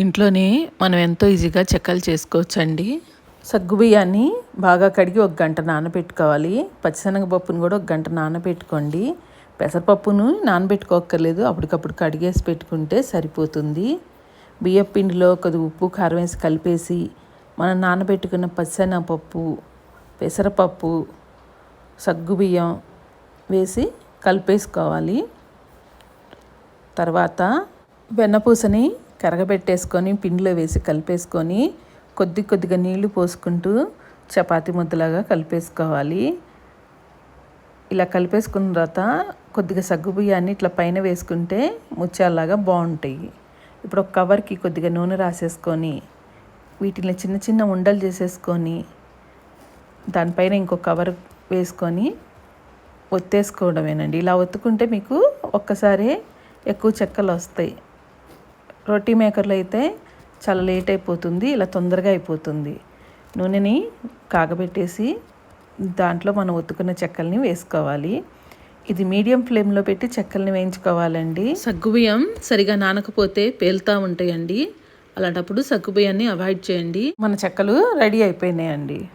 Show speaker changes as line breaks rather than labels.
ఇంట్లోనే మనం ఎంతో ఈజీగా చెక్కలు చేసుకోవచ్చండి. సగ్గు బియ్యాన్ని బాగా కడిగి ఒక గంట నానబెట్టుకోవాలి. పచ్చిశనగపప్పును కూడా ఒక గంట నానబెట్టుకోండి. పెసరపప్పును నానబెట్టుకోక్కర్లేదు. అప్పటికప్పుడు కడిగేసి పెట్టుకుంటే సరిపోతుంది. బియ్యం పిండిలో కొద్ది ఉప్పు కారం వేసి కలిపేసి మనం నానబెట్టుకున్న పచ్చిశనగపప్పు పెసరపప్పు సగ్గుబియ్యం వేసి కలిపేసుకోవాలి. తర్వాత వెన్నపూసని కరగబెట్టేసుకొని పిండిలో వేసి కలిపేసుకొని కొద్ది కొద్దిగా నీళ్ళు పోసుకుంటూ చపాతి ముద్దలాగా కలిపేసుకోవాలి. ఇలా కలిపేసుకున్న తర్వాత కొద్దిగా సగ్గు బియ్యాన్ని ఇట్లా పైన వేసుకుంటే ముత్యాలలాగా బాగుంటాయి. ఇప్పుడు ఒక కవర్కి కొద్దిగా నూనె రాసేసుకొని వీటిని చిన్న చిన్న ఉండలు చేసేసుకొని దానిపైన ఇంకో కవర్ వేసుకొని ఒత్తేసుకోవడమేనండి. ఇలా ఒత్తుకుంటే మీకు ఒక్కసారే ఎక్కువ చెక్కలు వస్తాయి రొట్టి మేకర్లో అయితే చాలా లేట్ అయిపోతుంది ఇలా తొందరగా అయిపోతుంది. నూనెని కాగబెట్టేసి దాంట్లో మనం ఒత్తుకున్న చెక్కల్ని వేసుకోవాలి. ఇది మీడియం ఫ్లేమ్లో పెట్టి చెక్కల్ని వేయించుకోవాలండి. సగ్గుబియ్యం సరిగా నానకపోతే పేలుతూ ఉంటాయండి. అలాంటప్పుడు సగ్గుబియ్యాన్ని అవాయిడ్ చేయండి. మన చెక్కలు రెడీ అయిపోయినాయండి.